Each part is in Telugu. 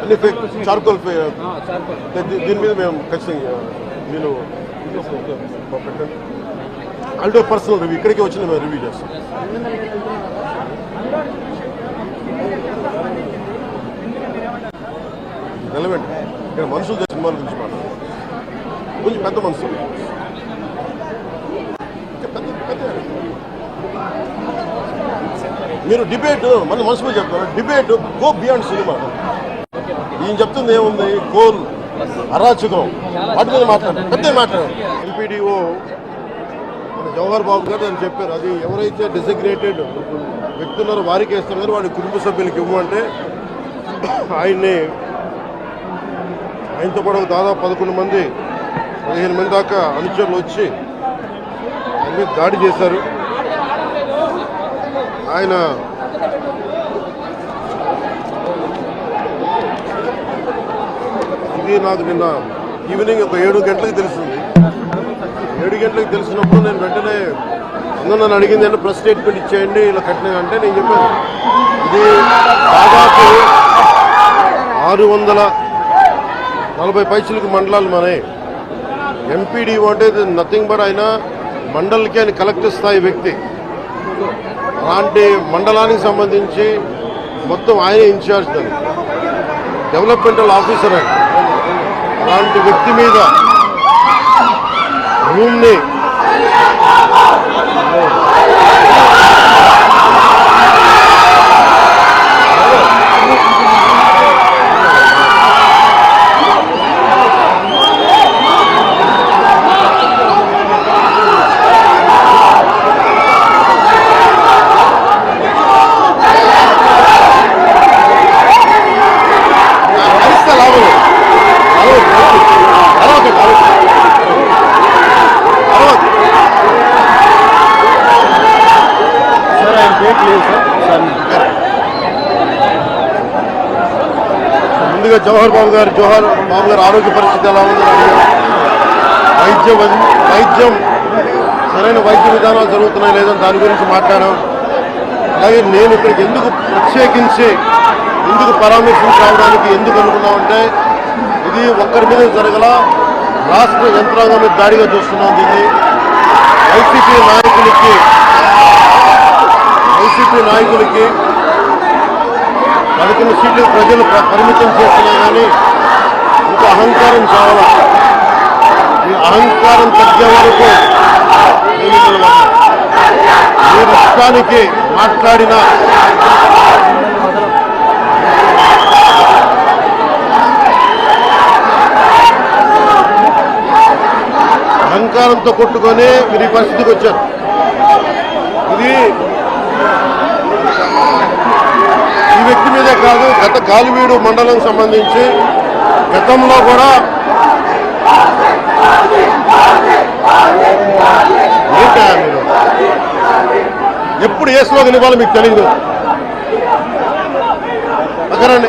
అన్ని ఫేక్ చార్కోల్ దీని మీద మేము ఖచ్చితంగా మీరు పెట్టండి అంటే పర్సనల్ రివ్యూ ఇక్కడికి వచ్చి మేము రివ్యూ చేస్తాం రెలవెంట్ ఇక్కడ మనుషులు సినిమాల గురించి మాట్లాడారు కొంచెం పెద్ద మనుషులు ఇంకా పెద్ద పెద్ద మీరు డిబేట్ మన మనసులో చెప్తారు డిబేట్ గో బియాండ్ సినిమా ఈయన చెప్తుంది ఏముంది? గోల్ అరాచకం. వాటి మీద మాట్లాడారు పెద్ద మాట్లాడారు. ఎంపీడీఓ మన జవహర్ బాబు గారు అని చెప్పారు? అది ఎవరైతే డిసిగ్నేటెడ్ వ్యక్తులు వారికి వేస్తారు కానీ వాడి కుటుంబ సభ్యులకి ఇవ్వమంటే ఆయన్ని ఆయనతో కూడా ఒక దాదాపు పదకొండు మంది పదిహేను మంది దాకా అనుచరులు వచ్చి ఆయన మీద దాడి చేశారు. ఆయన ఇది నాకు నిన్న ఈవినింగ్ ఒక ఏడు గంటలకు తెలిసింది. ఏడు గంటలకు తెలిసినప్పుడు నేను వెంటనే అందరూ నన్ను అడిగింది అంటే ప్రెస్ స్టేట్మెంట్ ఇచ్చేయండి ఇలా కట్టిన అంటే నేను చెప్పాను. ఇది దాదాపు ఆరు వందల నలభై పైసలకు మండలాలు మనే ఎంపీడీ అంటే నథింగ్ బట్ ఆయన మండలికి ఆయన కలెక్టర్ స్థాయి వ్యక్తి. అలాంటి మండలానికి సంబంధించి మొత్తం ఆయన ఇన్ఛార్జ్ దాన్ని డెవలప్మెంటల్ ఆఫీసర్ ఆయన. అలాంటి వ్యక్తి మీద రూమ్ని అరిస్తే లాభం లేదు. అరవద్దు, అరవద్దు. అరవద్దు, అరవద్దు. అరవద్దు. సార్ ఆయన ఫేక్ లేదు సార్ సార్ ముందుగా జవహర్ బాబు గారు జవహర్ బాబు గారు ఆరోగ్య పరిస్థితి ఎలా ఉందని అడిగారు. వైద్యం వైద్యం సరైన వైద్య విధానాలు జరుగుతున్నాయి లేదని దాని గురించి మాట్లాడాం. అలాగే నేను ఇక్కడికి ఎందుకు ప్రత్యేకించి ఎందుకు పరామర్శించి రావడానికి ఎందుకు అనుకున్నామంటే ఇది ఒక్కరి మీద జరగల రాష్ట్ర యంత్రాంగం మీద దాడిగా చూస్తున్నాం దీన్ని. వైసీపీ నాయకులకి వైసీపీ నాయకులకి పదకొండు సీట్లు ప్రజలు పరిమితం చేస్తున్నా కానీ ఇంకా అహంకారం చాలా. ఈ అహంకారం తగ్గే వరకు ఏ ఇక్కడ మీరు ఇష్టానికి మాట్లాడిన అహంకారంతో కొట్టుకొని మీరు ఈ పరిస్థితికి వచ్చారు ఇది ఈ వ్యక్తి మీదే కాదు గత కాలువీడు మండలం సంబంధించి గతంలో కూడా ఎప్పుడు ఏ స్లోగన్ ఇవ్వాలో మీకు తెలియదు పక్కరండి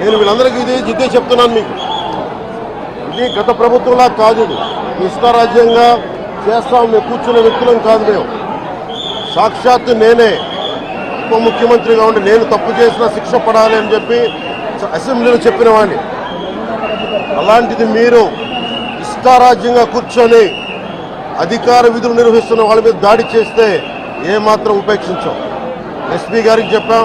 నేను వీళ్ళందరికీ ఇది జిద్దే చెప్తున్నాను మీకు. ఇది గత ప్రభుత్వంలా కాదు ఇది. ఇష్టారాజ్యంగా చేస్తాం మేము కూర్చునే వ్యక్తులం కాదు మేము. సాక్షాత్ నేనే ఉప ముఖ్యమంత్రిగా ఉండి నేను తప్పు చేసిన శిక్ష పడాలి అని చెప్పి అసెంబ్లీలో చెప్పిన వాడిని అలాంటిది మీరు ఇష్టారాజ్యంగా కూర్చొని అధికార విధులు నిర్వహిస్తున్న వాళ్ళ మీద దాడి చేస్తే ఏమాత్రం ఉపేక్షించాం. ఎస్పీ గారికి చెప్పాం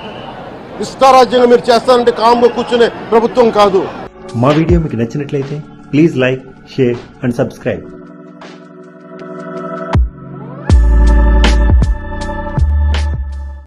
ఇష్టారాజ్యంగా మీరు చేస్తారంటే కామ్గా కూర్చునే ప్రభుత్వం కాదు. మా వీడియో మీకు నచ్చినట్లయితే please like share and subscribe.